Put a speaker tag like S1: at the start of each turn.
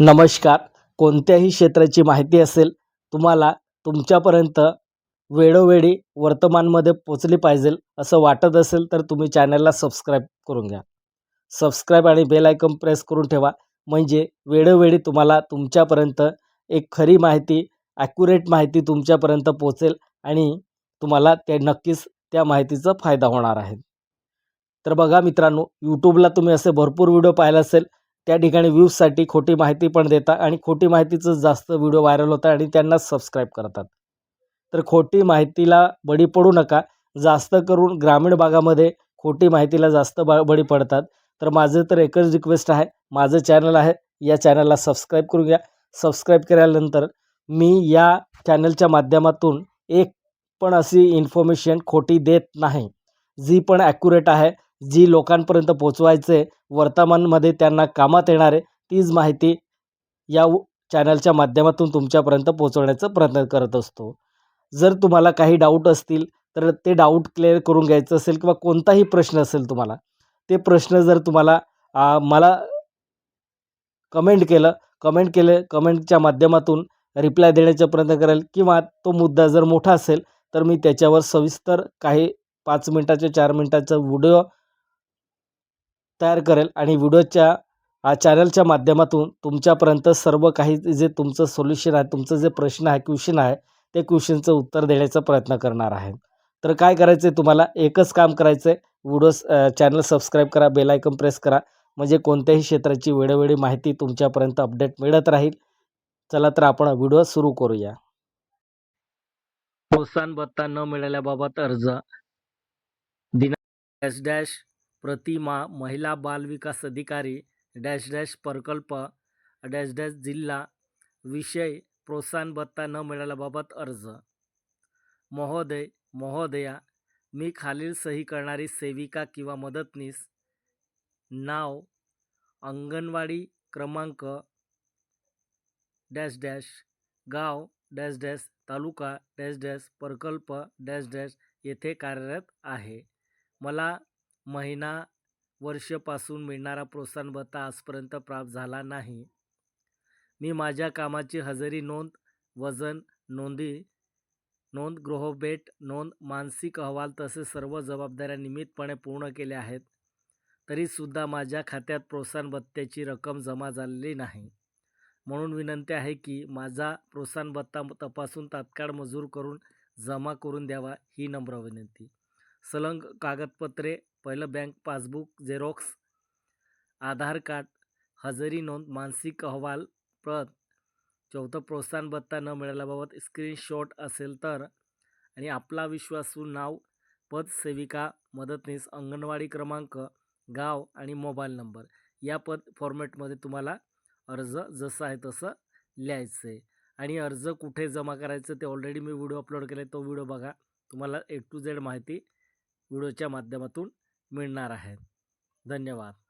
S1: नमस्कार. कोणत्याही क्षेत्राची माहिती असेल तुम्हाला तुमच्यापर्यंत वेळोवेळी वर्तमानमध्ये पोचली पाहिजे असं वाटत असेल तर तुम्ही चॅनलला सबस्क्राईब करून घ्या. सबस्क्राईब आणि बेल आयकॉन प्रेस करून ठेवा. म्हणजे वेळोवेळी तुम्हाला तुमच्यापर्यंत एक खरी माहिती ॲक्युरेट माहिती तुमच्यापर्यंत पोचेल आणि तुम्हाला ते नक्कीच त्या माहितीचा फायदा होणार आहे. तर बघा मित्रांनो यूट्यूबला तुम्ही असे भरपूर व्हिडिओ पाहिला असेल त्या ठिकाणी व्ह्यूजसाठी खोटी माहिती पण देतात आणि खोटी माहितीचं जास्त व्हिडिओ व्हायरल होतात आणि त्यांना सबस्क्राईब करतात. तर खोटी माहितीला बळी पडू नका. जास्त करून ग्रामीण भागामध्ये खोटी माहितीला जास्त ब बळी पडतात. तर माझं तर एकच रिक्वेस्ट आहे. माझं चॅनल आहे. या चॅनलला सबस्क्राईब करून घ्या. सबस्क्राईब केल्यानंतर मी या चॅनलच्या माध्यमातून एक पण अशी इन्फॉर्मेशन खोटी देत नाही. जी पण ॲक्युरेट आहे. जी लोकांपर्यंत पोचवायचे वर्तमानमध्ये त्यांना कामात येणारे तीच माहिती या चॅनलच्या माध्यमातून तुमच्यापर्यंत पोचवण्याचा प्रयत्न करत असतो. जर तुम्हाला काही डाऊट असतील तर ते डाऊट क्लिअर करून घ्यायचं असेल किंवा कोणताही प्रश्न असेल तुम्हाला ते प्रश्न जर तुम्हाला आ, मला कमेंट केलं कमेंट केले कमेंटच्या माध्यमातून रिप्लाय देण्याचा प्रयत्न करेल किंवा तो मुद्दा जर मोठा असेल तर मी त्याच्यावर सविस्तर काही पाच मिनटाचे चार मिनटाचा व्हिडिओ तयार करेल आणि व्हिडिओच्या चॅनलच्या माध्यमातून तुमच्यापर्यंत सर्व काही जे तुमचं सोल्युशन आहे तुमचं जे प्रश्न आहे क्वेश्चन आहे ते क्वेश्चनचं उत्तर देण्याचा प्रयत्न करणार आहे. तर काय करायचं आहे तुम्हाला? एकच काम करायचं आहे व्हिडिओ चॅनल सबस्क्राईब करा बेलायकन प्रेस करा. म्हणजे कोणत्याही क्षेत्राची वेळोवेळी माहिती तुमच्यापर्यंत अपडेट मिळत राहील. चला तर आपण व्हिडिओ सुरू करूया. प्रोत्साहन भत्ता न मिळाल्याबाबत अर्ज. दिनांक डॅश डॅश प्रतिमा महिला बाल विकास अधिकारी डॅश डॅश प्रकल्प डॅश डॅश जिल्हा विषय प्रोत्साहन भत्ता न मिळाल्याबाबत अर्ज. महोदय महोदया मी खालील सही करणारी सेविका किंवा मदतनीस नाव अंगणवाडी क्रमांक डॅश डॅश गाव डॅश डॅश तालुका डॅश डॅश प्रकल्प डॅश डॅश येथे कार्यरत आहे. मला महिना वर्षपासून मिळणारा प्रोत्साहन भत्ता आजपर्यंत प्राप्त झाला नाही. मी माझ्या कामाची हजेरी नोंद वजन नोंदी नोंद गृहभेट नोंद मानसिक अहवाल तसेच सर्व जबाबदाऱ्या नियमितपणे पूर्ण केल्या आहेत तरीसुद्धा माझ्या खात्यात प्रोत्साहन भत्त्याची रक्कम जमा झालेली नाही. म्हणून विनंती आहे की माझा प्रोत्साहन भत्ता तपासून तात्काळ मंजूर करून जमा करून द्यावा ही नम्र विनंती. सलंग कागदपत्रे पहिलं bank passbook xerox Aadhaar card हजेरी नोंद मानसिक अहवाल प्रत चौथं प्रोत्साहन भत्ता न मिळाल्याबाबत स्क्रीनशॉट असेल तर आणि आपला विश्वासू नाव पद सेविका मदतनीस अंगणवाडी क्रमांक गाव आणि मोबाईल नंबर या पद फॉर्मॅटमध्ये तुम्हाला अर्ज जसं आहे तसं लिहायचं आहे. आणि अर्ज कुठे जमा करायचं ते ऑलरेडी मी व्हिडिओ अपलोड केला आहे तो व्हिडिओ बघा. तुम्हाला ए टू झेड माहिती व्हिडिओच्या माध्यमातून मिळणार आहेत. धन्यवाद.